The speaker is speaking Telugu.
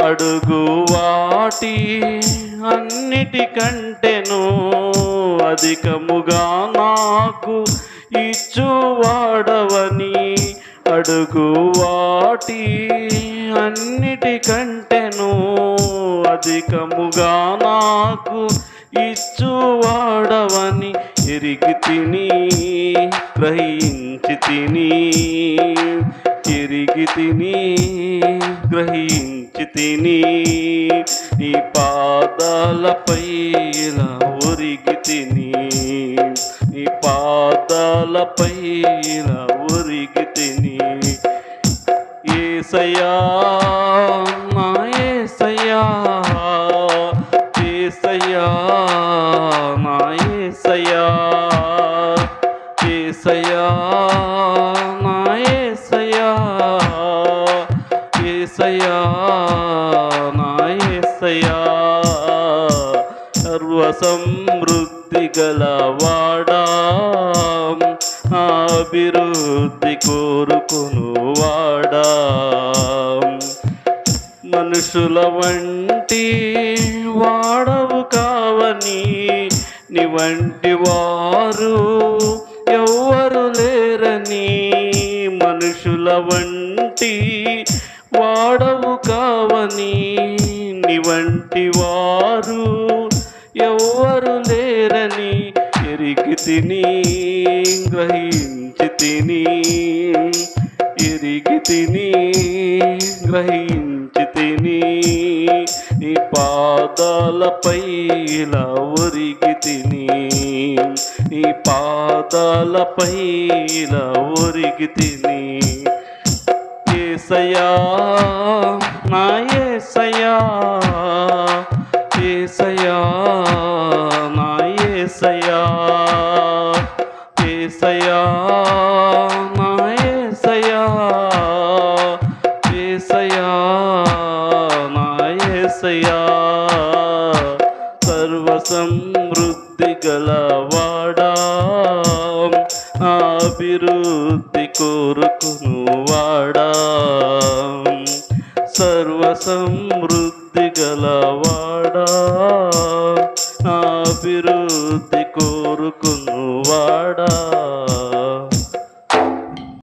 అడుగు వాటి అన్నిటికంటేను అధికముగా నాకు ఇచ్చువాడవని అడుగు వాటి అన్నిటికంటేను అధికముగా నాకు ఇచ్చువాడవని ఎరిగి తిని గ్రహించి తిని ఎరిగి తిని గ్రహించి తిని నీ పాదాలపై ఇలా ఒరిగి తిని నీ పాదాలపై ఇలా ఒరిగి తిని. ఏసయా నా ఏసయా ఏసయా నా ఏసయా ఏసయా నా ఏసయా ఏసయా సమృద్ధి గలవాడా అభివృద్ధి కోరుకును వాడా మనుషుల వంటి వాడవు కావని నీ వంటి వారు ఎవ్వరు లేరని మనుషుల వంటి వాడవు కావని నీ వంటి వారు ఎవ్వరు లేరని ఎరిగి తిని గ్రహించి తిని ఎరిగి తిని గ్రహించి తిని నీ పాదాలపై ఇలా ఒరిగి తిని నీ పాదాలపై ఇలా ఒరిగి తిని. ఏసయా నా ఏసయా ఏసయ్యా ఏసయ్యా నా ఏసయ్యా ఏసయ్యా నా ఏసయ్యా. సర్వ సమృద్ధి గలవాడా అభివృద్ధి కోరుకును వాడా సర్వ సమృద్ధి గలవాడా అభివృద్ధి కోరుకునువాడా